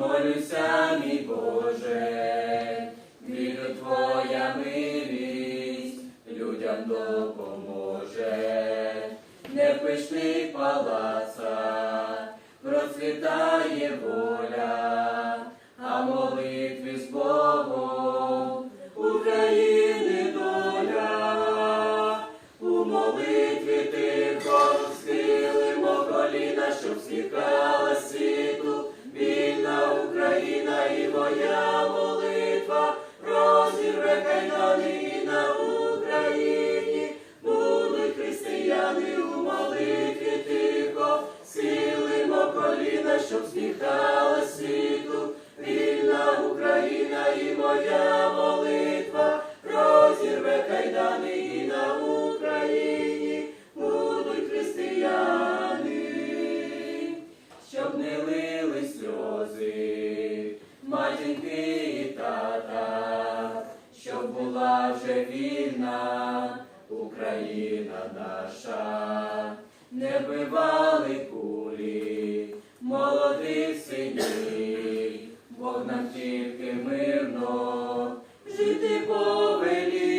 молюся, мій Боже, вірю Твоя милість людям допоможе, не в пишних палацах процвітає воля, а молитві з Богом України доля, у молитві тихо схилимо коліна, щоб сміхала коліна, щоб сміхала світу, вільна Україна і моя молитва. Розірве кайдани і на Україні будуть християни, щоб не лили сльози, матінки і тата, щоб була вже вільна Україна наша, не вбивали кулі нам тільки мирно жити повелів.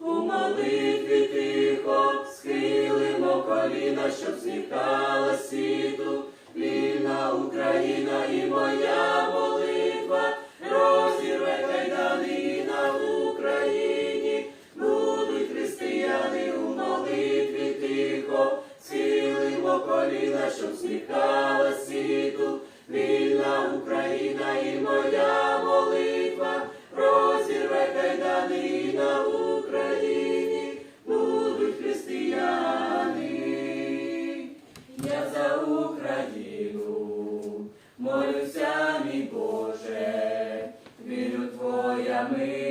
У молитві тихо схилимо коліна, щоб сміхала світу, вільна Україна і моя молитва розірве кайдани на Україні. Будуть християни у молитві тихо, схилимо коліна, щоб сміхала Україна і моя молитва розірве кайдани на Україні. Будуть християни. Я за Україну молюся, мій Боже, вірю Твоя милість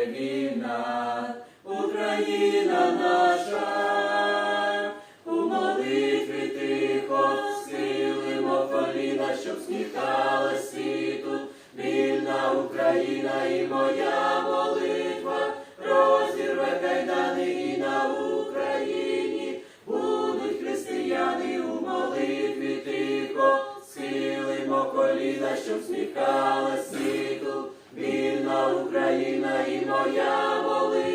була вільна Україна наша, у молитві тихо схилимо коліна, щоб сміхала світу, вільна Україна і моя Україна, що всміхала світу, вільна Україна і моя воли.